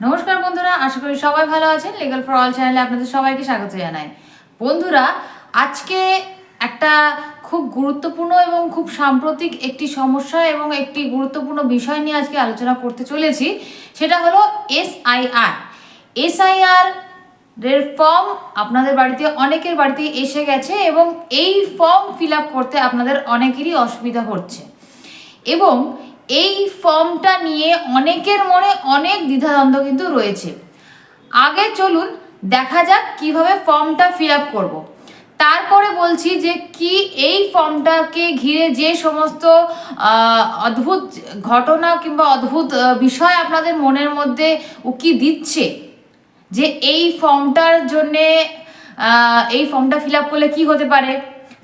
নমস্কার বন্ধুরা, আশা করি সবাই ভালো আছেন। লিগাল ফর অল চ্যানেলে আপনাদের সবাইকে স্বাগত জানাই। বন্ধুরা, আজকে একটা খুব গুরুত্বপূর্ণ এবং খুব সাম্প্রতিক একটি সমস্যা এবং একটি গুরুত্বপূর্ণ বিষয় নিয়ে আজকে আলোচনা করতে চলেছি। সেটা হলো এসআইআর এসআইআর এর ফর্ম আপনাদের বাড়িতে, অনেকের বাড়িতে এসে গেছে এবং এই ফর্ম ফিল করতে আপনাদের অনেকেরই অসুবিধা হচ্ছে। এবং এই ফর্মটা নিয়ে অনেকের মনে অনেক দ্বিধাদ্বন্দ্ব কিন্তু রয়েছে। আগে চলুন দেখা যাক কীভাবে ফর্মটা ফিল আপ করব। তারপরে বলছি যে কি এই ফর্মটাকে ঘিরে যে সমস্ত অদ্ভুত ঘটনা কিংবা অদ্ভুত বিষয় আপনাদের মনের মধ্যে উকি দিচ্ছে, যে এই ফর্মটার জন্যে এই ফর্মটা ফিল আপ করলে কি হতে পারে?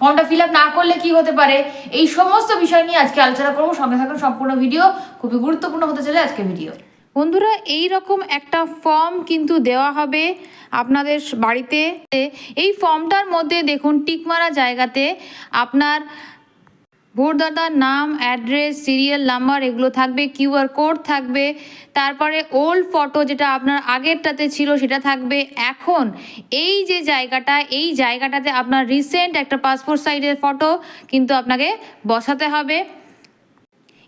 ফর্মটা ফিল না করলে কি হতে পারে? এই সমস্ত বিষয় নিয়ে আজকে আলোচনা করব। সঙ্গে থাকুন সম্পূর্ণ ভিডিও। খুবই গুরুত্বপূর্ণ হতে চলে আজকে ভিডিও। বন্ধুরা, এই রকম একটা ফর্ম কিন্তু দেওয়া হবে আপনাদের বাড়িতে। এই ফর্মটার মধ্যে দেখুন, টিকমারা জায়গাতে আপনার ভোটদাতার নাম, অ্যাড্রেস, সিরিয়াল নাম্বার, এগুলো থাকবে কিউআর কোড থাকবে। তারপরে ওল্ড ফটো যেটা আপনার আগেরটাতে ছিল, সেটা থাকবে। এখন এই যে জায়গাটা, এই জায়গাটাতে আপনার রিসেন্ট একটা পাসপোর্ট সাইজের ফটো কিন্তু আপনাকে বসাতে হবে।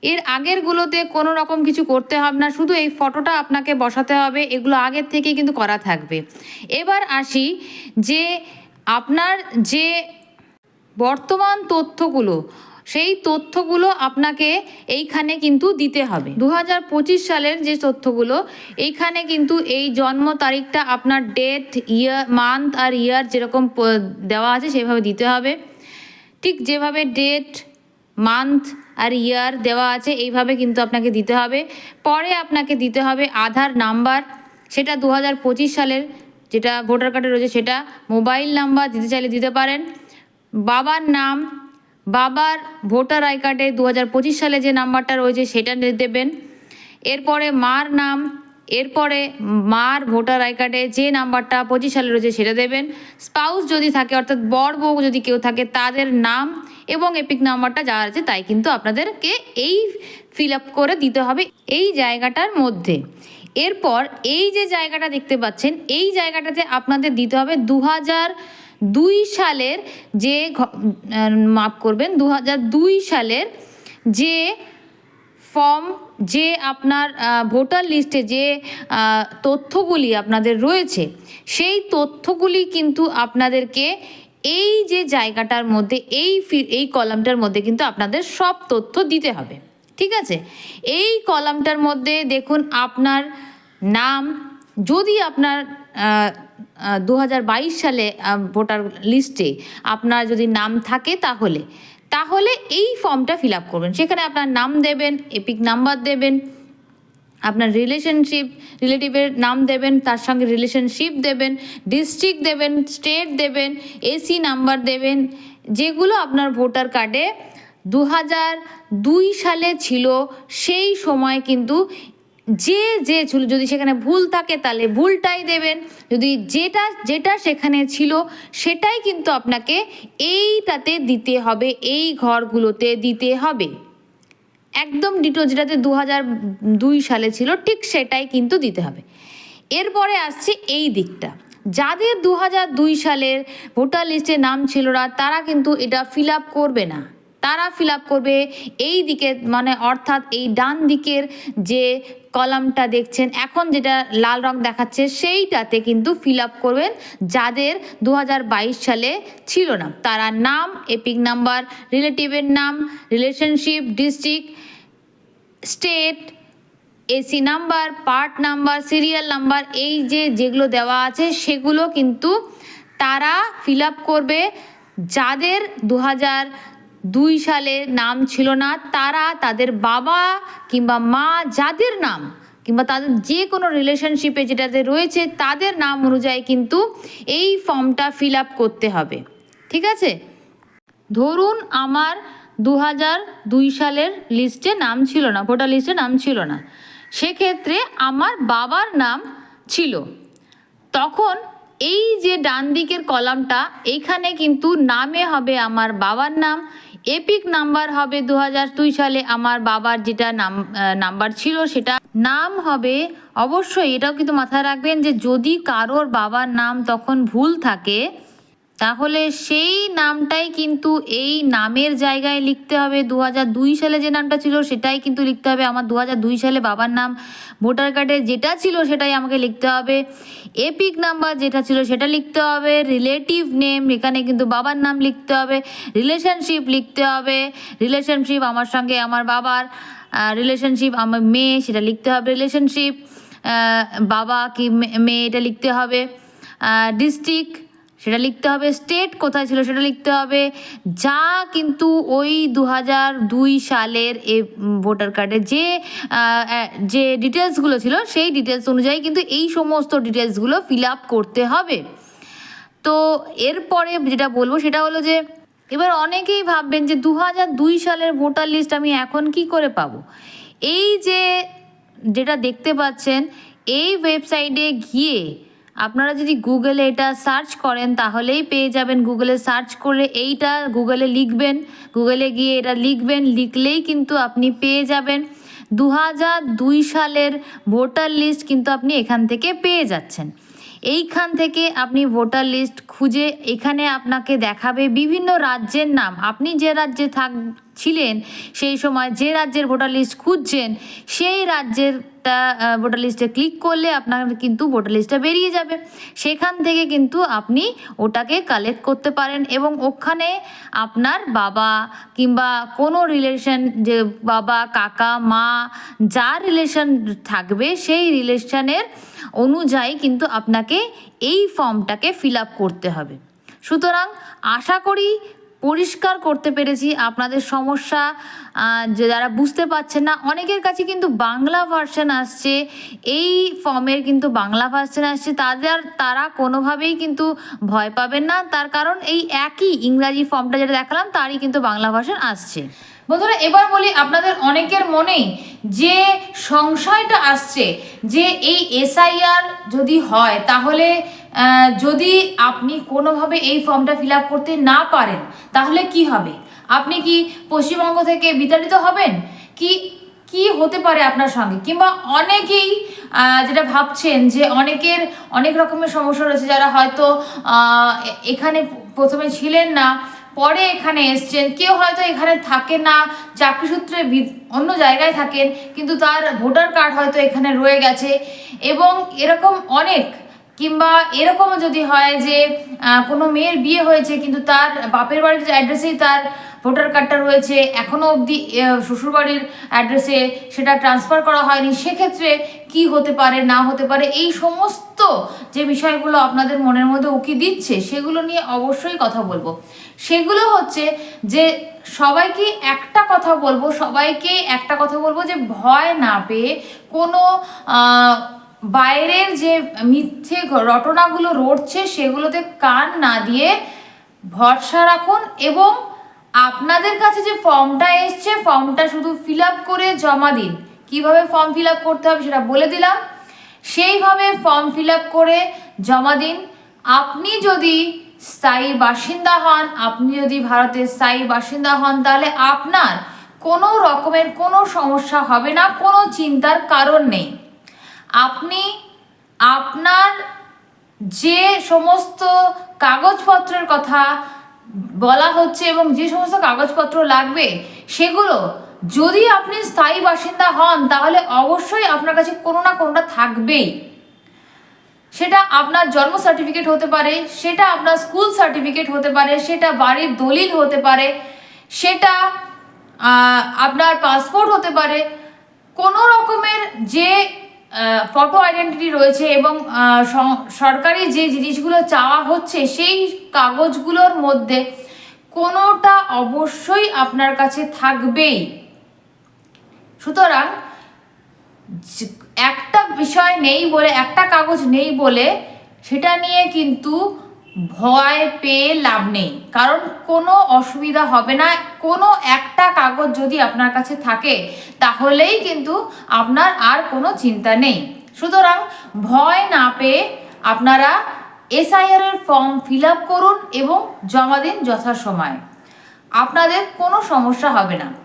এর আগেরগুলোতে কোনো রকম কিছু করতে হবে না, শুধু এই ফটোটা আপনাকে বসাতে হবে, এগুলো আগের থেকে কিন্তু করা থাকবে। এবার আসি যে আপনার যে বর্তমান তথ্যগুলো সেই তথ্যগুলো আপনাকে এইখানে কিন্তু দিতে হবে। দু হাজার পঁচিশ সালের যে তথ্যগুলো, এইখানে কিন্তু এই জন্ম তারিখটা আপনার ডেট ইয়ার মান্থ আর ইয়ার যেরকম দেওয়া আছে সেভাবে দিতে হবে। ঠিক যেভাবে ডেট মান্থ আর ইয়ার দেওয়া আছে এইভাবে কিন্তু আপনাকে দিতে হবে। পরে আপনাকে দিতে হবে আধার নাম্বার। সেটা দু হাজার পঁচিশ সালের যেটা ভোটার কার্ডে রয়েছে সেটা মোবাইল নাম্বার দিতে চাইলে দিতে পারেন। বাবার নাম বাবার ভোটার আই কার্ডে দু হাজার পঁচিশ সালে যে নাম্বারটা রয়েছে সেটা দেবেন। এরপরে মার নাম, এরপরে মার ভোটার আই কার্ডে যে নাম্বারটা পঁচিশ সালে রয়েছে সেটা দেবেন। স্পাউস যদি থাকে, অর্থাৎ বর বউ যদি কেউ থাকে, তাদের নাম এবং এপিক নাম্বারটা যা আছে তাই কিন্তু আপনাদেরকে এই ফিল আপ করে দিতে হবে এই জায়গাটার মধ্যে। এরপর এই যে জায়গাটা দেখতে পাচ্ছেন, এই জায়গাটাতে আপনাদের দিতে হবে দু হাজার দুই সালের যে মাফ করবেন, দু দুই সালের যে ফর্ম, যে আপনার ভোটার লিস্টে যে তথ্যগুলি আপনাদের রয়েছে, সেই তথ্যগুলি কিন্তু আপনাদেরকে এই যে জায়গাটার মধ্যে, এই এই কলামটার মধ্যে কিন্তু আপনাদের সব তথ্য দিতে হবে, ঠিক আছে? এই কলামটার মধ্যে দেখুন আপনার নাম, যদি আপনার দু হাজার বাইশ সালে ভোটার লিস্টে আপনার যদি নাম থাকে তাহলে তাহলে এই ফর্মটা ফিল আপ করবেন। সেখানে আপনার নাম দেবেন, এপিক নাম্বার দেবেন, আপনার রিলেশনশিপ, রিলেটিভের নাম দেবেন, তার সঙ্গে রিলেশনশিপ দেবেন, ডিস্ট্রিক্ট দেবেন, স্টেট দেবেন, এসি নাম্বার দেবেন, যেগুলো আপনার ভোটার কার্ডে দু দুই সালে ছিল, সেই সময় কিন্তু যে যে ছিল, যদি সেখানে ভুল থাকে তাহলে ভুলটাই দেবেন। যদি যেটা যেটা সেখানে ছিল, সেটাই কিন্তু আপনাকে এইটাতে দিতে হবে, এই ঘরগুলোতে দিতে হবে। একদম ডিটো যেটাতে দু হাজার দুই সালে ছিল, ঠিক সেটাই কিন্তু দিতে হবে। এরপরে আসছে এই দিকটা। যাদের দু হাজার দুই সালের ভোটার লিস্টে নাম ছিল না, তারা কিন্তু এটা ফিল আপ করবে না। তারা ফিল আপ করবে এই দিকে মানে অর্থাৎ এই ডান দিকের যে কলামটা দেখছেন। এখন যেটা লাল রং দেখাচ্ছে, সেইটাতে কিন্তু ফিল আপ করবেন যাদের দু হাজার বাইশ সালে ছিল না। তারা নাম এপিক নাম্বার রিলেটিভের নাম relationship district state AC number part number serial number এই যে যেগুলো দেওয়া আছে, সেগুলো কিন্তু তারা ফিল আপ করবে যাদের দু হাজার দুই সালে নাম ছিল না, তারা তাদের বাবা কিংবা মা যাদের নাম কিংবা তাদের যে কোনো রিলেশনশিপে যেটাতে রয়েছে তাদের নাম অনুযায়ী কিন্তু এই ফর্মটা ফিল আপ করতে হবে। ঠিক আছে? ধরুন আমার দু হাজার দুই সালের লিস্টে নাম ছিল না ভোটার লিস্টে নাম ছিল না। সেক্ষেত্রে আমার বাবার নাম ছিল। তখন এই যে ডান দিকের কলামটা এইখানে কিন্তু নামে হবে আমার বাবার নাম এপিক নাম্বার হবে দু সালে আমার বাবার যেটা নাম নাম্বার ছিল সেটা। নাম হবে, অবশ্যই এটাও কিন্তু মাথায় রাখবেন যে যদি কারোর বাবার নাম তখন ভুল থাকে তাহলে সেই নামটাই কিন্তু এই নামের জায়গায় লিখতে হবে। দু দুই সালে যে নামটা ছিল, সেটাই কিন্তু লিখতে হবে। আমার দু দুই সালে বাবার নাম, ভোটার কার্ডে যেটা ছিল, সেটাই আমাকে লিখতে হবে। এপিক নাম্বার যেটা ছিল, সেটা লিখতে হবে। রিলেটিভ নেম, এখানে কিন্তু বাবার নাম লিখতে হবে। রিলেশনশিপ লিখতে হবে। রিলেশনশিপ আমার সঙ্গে আমার বাবার রিলেশনশিপ আমার মেয়ে, সেটা লিখতে হবে। রিলেশনশিপ বাবা কি মেয়ে, এটা লিখতে হবে। ডিস্ট্রিক্ট সেটা লিখতে হবে স্টেট কোথায় ছিল সেটা লিখতে হবে। যা কিন্তু ওই দু হাজার দুই সালের এ ভোটার কার্ডে যে যে ডিটেলসগুলো ছিল সেই ডিটেলস অনুযায়ী কিন্তু এই সমস্ত ডিটেলসগুলো ফিল আপ করতে হবে। তো এরপরে যেটা বলব সেটা হলো যে, এবার অনেকেই ভাববেন যে দু দুই সালের ভোটার লিস্ট আমি এখন কি করে পাবো? এই যে যেটা দেখতে পাচ্ছেন, এই ওয়েবসাইটে গিয়ে আপনারা যদি গুগলে এটা সার্চ করেন, তাহলেই পেয়ে যাবেন। গুগলে সার্চ করে এইটা গুগলে লিখবেন। গুগলে গিয়ে এটা লিখবেন, লিখলেই কিন্তু আপনি পেয়ে যাবেন। দু দুই সালের ভোটার লিস্ট কিন্তু আপনি এখান থেকে পেয়ে যাচ্ছেন। এইখান থেকে আপনি ভোটার লিস্ট খুঁজে এখানে আপনাকে দেখাবে বিভিন্ন রাজ্যের নাম। আপনি যে রাজ্যে থাক ছিলেন, সেই সময় যে রাজ্যের ভোটার লিস্ট খুঁজছেন, সেই রাজ্যেরটা ভোটার লিস্টে ক্লিক করলে আপনার কিন্তু ভোটার লিস্টটা বেরিয়ে যাবে। সেখান থেকে কিন্তু আপনি ওটাকে কালেক্ট করতে পারেন এবং ওখানে আপনার বাবা কিংবা কোনো রিলেশন যে বাবা, কাকা, মা, যা রিলেশন থাকবে, সেই রিলেশনের অনুযায়ী কিন্তু আপনাকে এই ফর্মটাকে ফিল আপ করতে হবে। সুতরাং আশা করি পরিষ্কার করতে পেরেছি। আপনাদের সমস্যা যে যারা বুঝতে পারছেন না, অনেকের কাছে কিন্তু বাংলা ভার্সন আসছে। এই ফর্মের কিন্তু বাংলা ভার্সন আসছে। তাদের, তারা কোনোভাবেই কিন্তু ভয় পাবেন না। তার কারণ এই একই ইংরাজি ফর্মটা যেটা দেখালাম, তারই কিন্তু বাংলা ভার্সন আসছে। বন্ধুরা, এবার বলি আপনাদের অনেকের মনেই যে সংশয়টা আসছে, যে এই এসআইআর যদি হয়, তাহলে যদি আপনি কোনোভাবে এই ফর্মটা ফিল করতে না পারেন, তাহলে কি হবে? আপনি কি পশ্চিমবঙ্গ থেকে বিতাড়িত হবেন? কি কি হতে পারে আপনার সঙ্গে? কিংবা অনেকেই যেটা ভাবছেন যে অনেকের অনেক রকমের সমস্যা রয়েছে, যারা হয়তো এখানে প্রথমে ছিলেন না, পরে এখানে এসছেন, কেউ হয়তো এখানে থাকে না, চাকরি সূত্রে অন্য জায়গায় থাকেন, কিন্তু তার ভোটার কার্ড হয়তো এখানে রয়ে গেছে, এবং এরকম অনেক কিংবা এরকমও যদি হয় যে কোনো মেয়ের বিয়ে হয়েছে, কিন্তু তার বাপের বাড়ির অ্যাড্রেসেই তার ভোটার কার্ডটা রয়েছে এখনও অবধি শ্বশুরবাড়ির অ্যাড্রেসে সেটা ট্রান্সফার করা হয়নি, সেক্ষেত্রে কি হতে পারে, না হতে পারে, এই সমস্ত যে বিষয়গুলো আপনাদের মনের মধ্যে উকি দিচ্ছে, সেগুলো নিয়ে অবশ্যই কথা বলব। সেগুলো হচ্ছে যে, সবাইকে একটা কথা বলব, সবাইকে একটা কথা বলব যে, ভয় না পেয়ে কোনো বাইরের যে মিথ্যে রটনাগুলো রটছে, সেগুলোতে কান না দিয়ে ভরসা রাখুন এবং আপনাদের কাছে যে ফর্মটা এসছে, ফর্মটা শুধু ফিল আপ করে জমা দিন। কীভাবে ফর্ম ফিল আপ করতে হবে সেটা বলে দিলাম। সেইভাবে ফর্ম ফিল আপ করে জমা দিন। আপনি যদি স্থায়ী বাসিন্দা হন, আপনি যদি ভারতের স্থায়ী বাসিন্দা হন, তাহলে আপনার কোনো রকমের কোনো সমস্যা হবে না, কোনো চিন্তার কারণ নেই। আপনি আপনার যে সমস্ত কাগজপত্রের কথা বলা হচ্ছে এবং যে সমস্ত কাগজপত্র লাগবে, সেগুলো যদি আপনি স্থায়ী বাসিন্দা হন, তাহলে অবশ্যই আপনার কাছে কোনো না কোনোটা থাকবেই। সেটা আপনার জন্ম সার্টিফিকেট হতে পারে, সেটা আপনার স্কুল সার্টিফিকেট হতে পারে, সেটা বাড়ির দলিল হতে পারে, সেটা আপনার পাসপোর্ট হতে পারে। কোনো রকমের যে ফটো আইডেন্টিটি রয়েছে এবং সরকারি যে জিনিসগুলো চাওয়া হচ্ছে সেই কাগজগুলোর মধ্যে কোনোটা অবশ্যই আপনার কাছে থাকবেই। সুতরাং একটা বিষয় নেই বলে, একটা কাগজ নেই বলে, সেটা নিয়ে কিন্তু ভয় পেয়ে লাভ নেই। কারণ কোনো অসুবিধা হবে না। কোনো একটা কাগজ যদি আপনার কাছে থাকে, তাহলেই কিন্তু আপনার আর কোনো চিন্তা নেই। সুতরাং ভয় না পেয়ে আপনারা এসআইআর এর ফর্ম ফিল করুন এবং জমা দিন যথাসময়ে। আপনাদের কোনো সমস্যা হবে না।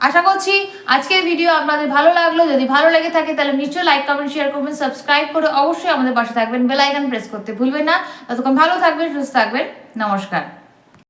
আশা করছি আজকের ভিডিও আপনাদের ভালো লাগল। যদি ভালো লাগে থাকে, তাহলে নিশ্চয়ই লাইক কমেন্ট শেয়ার করবেন সাবস্ক্রাইব করে অবশ্যই আমাদের পাশে থাকবেন। বেল আইকন প্রেস করতে ভুলবেন না। ততক্ষণ ভালো থাকবেন, সুস্থ থাকবেন। নমস্কার।